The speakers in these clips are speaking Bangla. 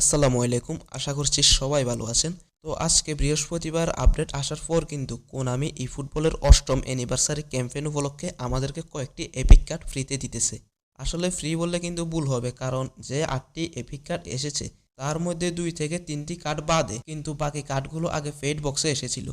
আসসালামু আলাইকুম, আশা করছি সবাই ভালো আছেন। তো আজকে বৃহস্পতিবার আপডেট আসার পর কিন্তু কোনামি ই ফুটবলের অষ্টম অ্যানিভার্সারি ক্যাম্পেইন উপলক্ষে আমাদেরকে কয়েকটি এপিক কার্ড ফ্রিতে দিতেছে। আসলে ফ্রি বললে কিন্তু ভুল হবে, কারণ যে আটটি এপিক কার্ড এসেছে, তার মধ্যে দুই থেকে তিনটি কার্ড বাদে কিন্তু বাকি কার্ডগুলো আগে ফেড বক্সে এসেছিল।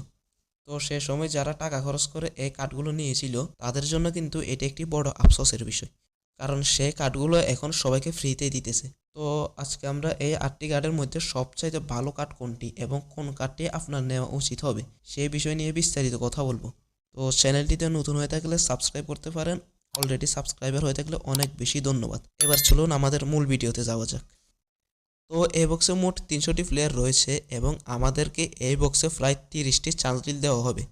তো সে সময় যারা টাকা খরচ করে এই কার্ডগুলো নিয়েছিল, তাদের জন্য কিন্তু এটি একটি বড় আফসোসের বিষয়। কারণ সে কার্ডগুলো এখন সবাইকে ফ্রিতে দিতেছে। তো আজকে আমরা এই আটটি কার্ডের মধ্যে সবচাইতে ভালো কার্ড কোনটি এবং কোন কার্ডটি আপনার নেওয়া উচিত হবে সেই বিষয় নিয়ে বিস্তারিত কথা বলব। তো চ্যানেলটিতে নতুন হয়ে থাকলে সাবস্ক্রাইব করতে পারেন। অলরেডি সাবস্ক্রাইবার হয়ে থাকলে অনেক বেশি ধন্যবাদ। এবার চলুন আমাদের মূল ভিডিওতে যাওয়া যাক। তো এই বক্সে মোট তিনশোটি প্লেয়ার রয়েছে এবং আমাদেরকে এই বক্সে প্রায় তিরিশটি চান্স ডিল দেওয়া হবে।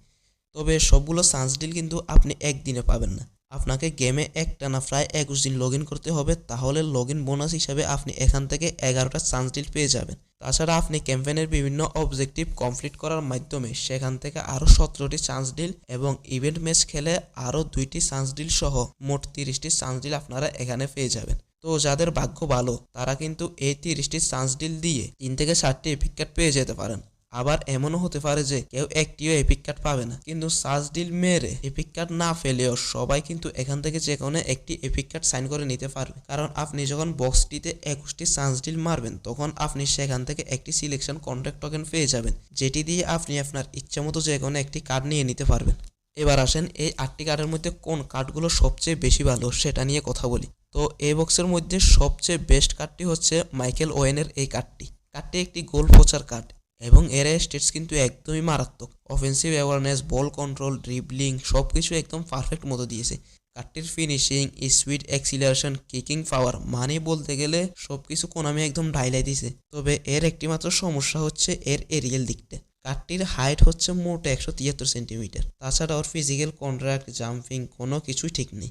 তবে সবগুলো চান্স ডিল কিন্তু আপনি একদিনে পাবেন না। আপনাকে গেমে একটানা প্রায় একুশ দিন লগ করতে হবে, তাহলে লগ বোনাস হিসাবে আপনি এখান থেকে এগারোটা চান্স ডিল পেয়ে যাবেন। তাছাড়া আপনি ক্যাম্পেনের বিভিন্ন অবজেক্টিভ কমপ্লিট করার মাধ্যমে সেখান থেকে আরও সতেরোটি চান্স ডিল এবং ইভেন্ট ম্যাচ খেলে আরও দুইটি চান্স ডিল সহ মোট তিরিশটি চান্স ডিল আপনারা এখানে পেয়ে যাবেন। তো যাদের ভাগ্য ভালো, তারা কিন্তু এই তিরিশটি চান্স ডিল দিয়ে তিন থেকে এপিক কার্ড পেয়ে যেতে পারেন। আবার এমনও হতে পারে যে কেউ একটিও এপিক কার্ড পাবে না। কিন্তু সার্চ ডিল মেরে এপিক কার্ড না ফেলেও সবাই কিন্তু এখান থেকে যে কোনো একটি এপিক কার্ড সাইন করে নিতে পারবে। কারণ আপনি যখন বক্সটিতে একুশটি চান্স ডিল মারবেন, তখন আপনি সেখান থেকে একটি সিলেকশন কন্ট্রাক্ট টোকেন পেয়ে যাবেন, যেটি দিয়ে আপনি আপনার ইচ্ছা মতো যে কোনো একটি কার্ড নিয়ে নিতে পারবেন। এবার আসেন এই আটটি কার্ডের মধ্যে কোন কার্ডগুলো সবচেয়ে বেশি ভালো সেটা নিয়ে কথা বলি। তো এই বক্সের মধ্যে সবচেয়ে বেস্ট কার্ডটি হচ্ছে মাইকেল ওয়েনের এই কার্ডটি কার্ডটি একটি গোল পোচার কার্ড এবং এর স্টেটস কিন্তু একদমই মারাত্মক। Offensive awareness ball control dribbling সব কিছু একদম পারফেক্ট মতো দিয়েছে। কার্ডটির finishing speed acceleration kicking power মানে বলতে গেলে সব কিছু কোনামি একদম ঢাইলাই দিছে তবে এর একটিমাত্র সমস্যা হচ্ছে এর এরিয়াল দিকটা। কার্ডটির হাইট হচ্ছে মোট একশো তিয়াত্তর সেন্টিমিটার তাছাড়া ওর ফিজিক্যাল কন্ট্রাক্ট জাম্পিং কোনো কিছুই ঠিক নেই।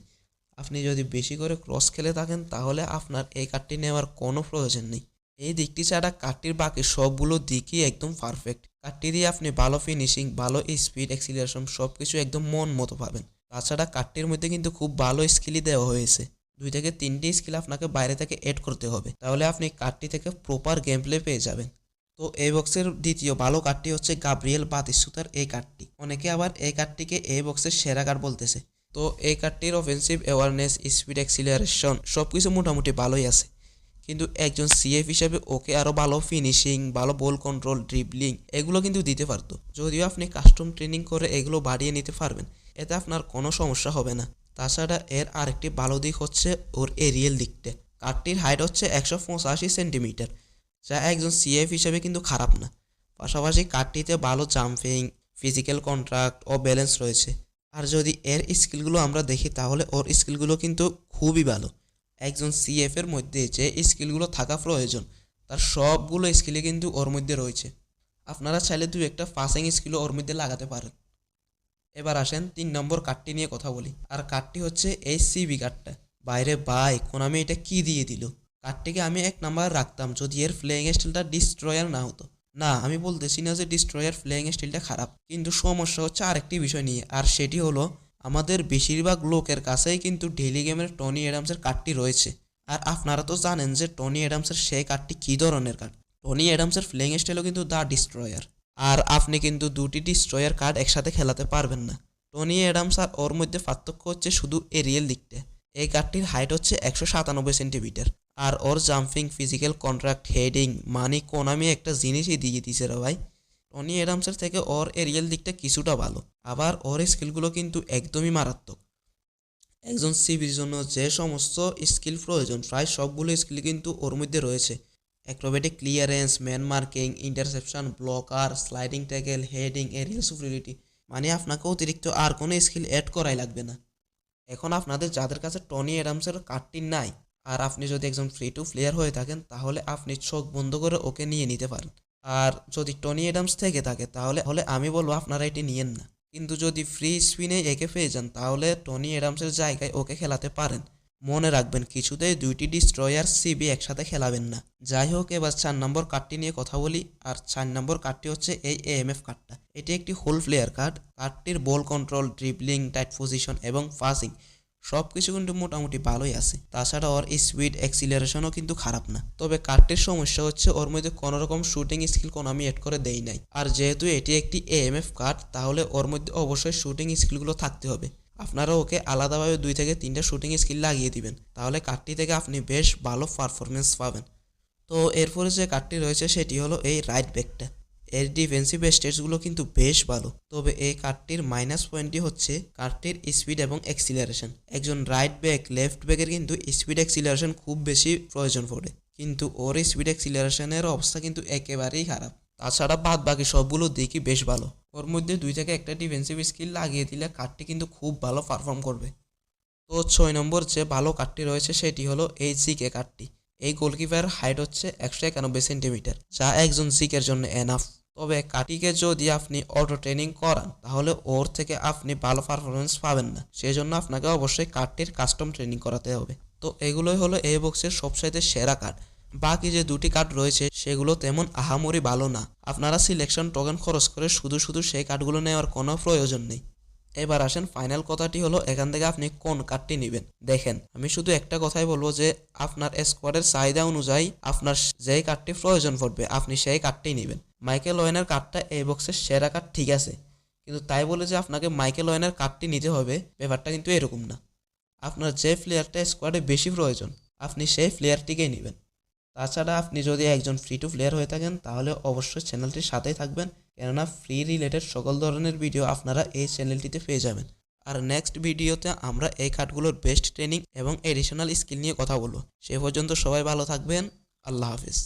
আপনি যদি বেশি করে ক্রস খেলে থাকেন, তাহলে আপনার এই কার্ডটি নেওয়ার কোনো প্রয়োজন নেই। এই দিকটি ছাড়া কার্ডটির বাকি সবগুলো দিকই একদম পারফেক্ট কার্ডটি দিয়ে আপনি ভালো ফিনিশিং ভালো স্পিড অ্যাক্সিলারেশন সব কিছু একদম মন মতো পাবেন। তাছাড়া কার্ডটির মধ্যে কিন্তু খুব ভালো স্কিলই দেওয়া হয়েছে। দুই থেকে তিনটি স্কিল আপনাকে বাইরে থেকে এড করতে হবে। তাহলে আপনি কার্ডটি থেকে প্রপার গেম প্লে পেয়ে যাবেন। তো এই বক্সের দ্বিতীয় ভালো কার্ডটি হচ্ছে গাব্রিয়েল বাতিসুতার এই কার্ডটি অনেকে আবার এই কার্ডটিকে এই বক্সের সেরা কার্ড বলতেছে। তো এই কার্ডটির অফেন্সিভ অ্যাওয়ারনেস স্পিড অ্যাক্সিলারেশন সব কিছু মোটামুটি ভালোই আছে। কিন্তু একজন সিএফ হিসেবে ওকে আরও ভালো ফিনিশিং ভালো বল কন্ট্রোল ড্রিবলিং এগুলো কিন্তু দিতে পারতো। যদিও আপনি কাস্টম ট্রেনিং করে এগুলো বাড়িয়ে নিতে পারবেন, এতে আপনার কোনো সমস্যা হবে না। তাছাড়া এর আরেকটি ভালো দিক হচ্ছে ওর এরিয়াল দিকটা। কার্ডটির হাইট হচ্ছে একশো পঁচাশি সেন্টিমিটার যা একজন সিএফ হিসেবে কিন্তু খারাপ না। পাশাপাশি কার্ডটিতে ভালো জাম্পিং ফিজিক্যাল কন্ট্রাক্ট ও ব্যালেন্স রয়েছে। আর যদি এর স্কিলগুলো আমরা দেখি, তাহলে ওর স্কিলগুলো কিন্তু খুবই ভালো। একজন সিএফ এর মধ্যে যে স্কিলগুলো থাকা প্রয়োজন, তার সবগুলো স্কিলই কিন্তু ওর মধ্যে রয়েছে। আপনারা চাইলে দু একটা পাসিং স্কিলও ওর মধ্যে লাগাতে পারেন। এবার আসেন তিন নম্বর কার্ডটি নিয়ে কথা বলি। আর কার্ডটি হচ্ছে এই সিবি কার্ডটা বাইরে বাই কোনামি এটা কি দিয়ে দিল? কার্ডটিকে আমি এক নাম্বার রাখতাম যদি এর প্লেয়িং স্টাইলটা ডিস্ট্রয়ার না হতো। না, আমি বলতেছি না যে ডিস্ট্রয়ার প্লেয়িং স্টাইলটা খারাপ। কিন্তু সমস্যা হচ্ছে আরেকটি বিষয় নিয়ে। আর সেটি হলো আমাদের বেশিরভাগ লোকের কাছেই কিন্তু ডেলি গেমের টনি অ্যাডামসের কার্ডটি রয়েছে। আর আপনারা তো জানেন যে টনি অ্যাডামসের সেই কার্ডটি কী ধরনের কার্ড? টনি অ্যাডামসের প্লেইং স্টাইলও কিন্তু দ্য ডিস্ট্রয়ার। আর আপনি কিন্তু দুটি ডিস্ট্রয়ার কার্ড একসাথে খেলাতে পারবেন না। টনি অ্যাডামস আর ওর মধ্যে পার্থক্য হচ্ছে শুধু এরিয়াল দিকটা। এই কার্ডটির হাইট হচ্ছে একশো সাতানব্বই সেন্টিমিটার। আর ওর জাম্পিং, ফিজিক্যাল কন্ট্রাক্ট, হেডিং, মানি কোনামি একটা জিনিসই দিয়ে দিয়েছে রে ভাই। টনি অ্যাডামসের থেকে ওর এরিয়াল দিকটা কিছুটা ভালো। আবার ওর স্কিলগুলো কিন্তু একদমই মারাত্মক। একজন সিবির জন্য যে সমস্ত স্কিল প্রয়োজন, প্রায় সবগুলো স্কিল কিন্তু ওর মধ্যে রয়েছে। Acrobatic clearance, man marking, interception, blocker, sliding tackle, heading, aerial superiority মানে আপনাকে অতিরিক্ত আর কোনো স্কিল অ্যাড করাই লাগবে না। এখন আপনাদের যাদের কাছে টনি অ্যাডামসের কার্ডটি নাই, আর আপনি যদি একজন ফ্রি টু প্লেয়ার হয়ে থাকেন, তাহলে আপনি চোখ বন্ধ করে ওকে নিয়ে নিতে পারেন। আর যদি টনি অ্যাডামস থেকে থাকে, তাহলে, হলে আমি বলব আপনারা এটি নিয়েন না। কিন্তু যদি ফ্রি স্পিনে একে পেয়ে যান, তাহলে টনি অ্যাডামসের জায়গায় ওকে খেলাতে পারেন। মনে রাখবেন, কিছুতেই দুইটি ডিস্ট্রয়ার সিবি একসাথে খেলাবেন না। যাই হোক, এবার চার নম্বর কার্ডটি নিয়ে কথা বলি। আর চার নম্বর কার্ডটি হচ্ছে এই এএমএফ কার্ডটা এটি একটি whole player card কার্ডটির ball control dribbling tight position এবং পাসিং সব কিছু কিন্তু মোটামুটি ভালোই আছে। তাছাড়া ওর স্পিড অ্যাক্সিলারেশনও কিন্তু খারাপ না। তবে কার্ডটির সমস্যা হচ্ছে ওর মধ্যে কোনো রকম শুটিং স্কিল কোনো আমি এড করে দেই নাই। আর যেহেতু এটি একটি এএমএফ কার্ড তাহলে ওর মধ্যে অবশ্যই শুটিং স্কিলগুলো থাকতে হবে। আপনারা ওকে আলাদাভাবে দুই থেকে তিনটা শুটিং স্কিল লাগিয়ে দিবেন। তাহলে কার্ডটি থেকে আপনি বেশ ভালো পারফরমেন্স পাবেন। তো এরপরে যে কার্ডটি রয়েছে, সেটি হলো এই রাইট ব্যাকটা এর ডিফেন্সিভ স্টেটসগুলো কিন্তু বেশ ভালো। তবে এই কার্ডটির মাইনাস পয়েন্টটি হচ্ছে কার্ডটির স্পিড এবং অ্যাক্সিলারেশন একজন রাইট ব্যাক লেফট ব্যাকের কিন্তু স্পিড অ্যাক্সিলারেশন খুব বেশি প্রয়োজন পড়ে। কিন্তু ওর স্পিড অ্যাক্সিলারেশনের অবস্থা কিন্তু একেবারেই খারাপ। তাছাড়া বাদ বাকি সবগুলো দিকই বেশ ভালো। ওর মধ্যে দুই থেকে একটা ডিফেন্সিভ স্কিল লাগিয়ে দিলে কার্ডটি কিন্তু খুব ভালো পারফর্ম করবে। তো ছয় নম্বর যে ভালো কার্ডটি রয়েছে সেটি হলো এই জিকে কার্ডটি এই গোলকিপার হাইট হচ্ছে একশো একানব্বই সেন্টিমিটার যা একজন জিকের জন্য এনাফ তবে কাটিকে যদি আপনি অটো ট্রেনিং করান, তাহলে ওর থেকে আপনি ভালো পারফরমেন্স পাবেন না। সেই জন্য আপনাকে অবশ্যই কার্ডটির কাস্টম ট্রেনিং করাতে হবে। তো এগুলোই হলো এই বক্সের সবচাইতে সেরা কার্ড বাকি যে দুটি কার্ড রয়েছে, সেগুলো তেমন আহামরি ভালো না। আপনারা সিলেকশন টোকেন খরচ করে শুধু শুধু সেই কার্ডগুলো নেওয়ার কোনো প্রয়োজন নেই। এবার আসেন ফাইনাল কথাটি হলো, এখান থেকে আপনি কোন কার্ডটি নেবেন? দেখেন, আমি শুধু একটা কথাই বলব যে, আপনার স্কোয়াডের চাহিদা অনুযায়ী আপনার যেই কার্ডটি প্রয়োজন পড়বে, আপনি সেই কার্ডটি নেবেন। মাইকেল ওয়েনের কার্ডটা এই বক্সের সেরা কার্ড ঠিক আছে। কিন্তু তাই বলে যে আপনাকে মাইকেল ওয়েনের কার্ডটি নিতে হবে, ব্যাপারটা কিন্তু এরকম না। আপনার যে প্লেয়ারটা স্কোয়াডে বেশি প্রয়োজন, আপনি সেই প্লেয়ারটিকেই নেবেন। তাছাড়া আপনি যদি একজন ফ্রি টু প্লেয়ার হয়ে থাকেন, তাহলে অবশ্যই চ্যানেলটির সাথেই থাকবেন। কেননা ফ্রি রিলেটেড সকল ধরনের ভিডিও আপনারা এই চ্যানেলটিতে পেয়ে যাবেন। আর নেক্সট ভিডিওতে আমরা এই কার্ডগুলোর বেস্ট ট্রেনিং এবং এডিশনাল স্কিল নিয়ে কথা বলব। সে পর্যন্ত সবাই ভালো থাকবেন। আল্লাহ হাফিজ।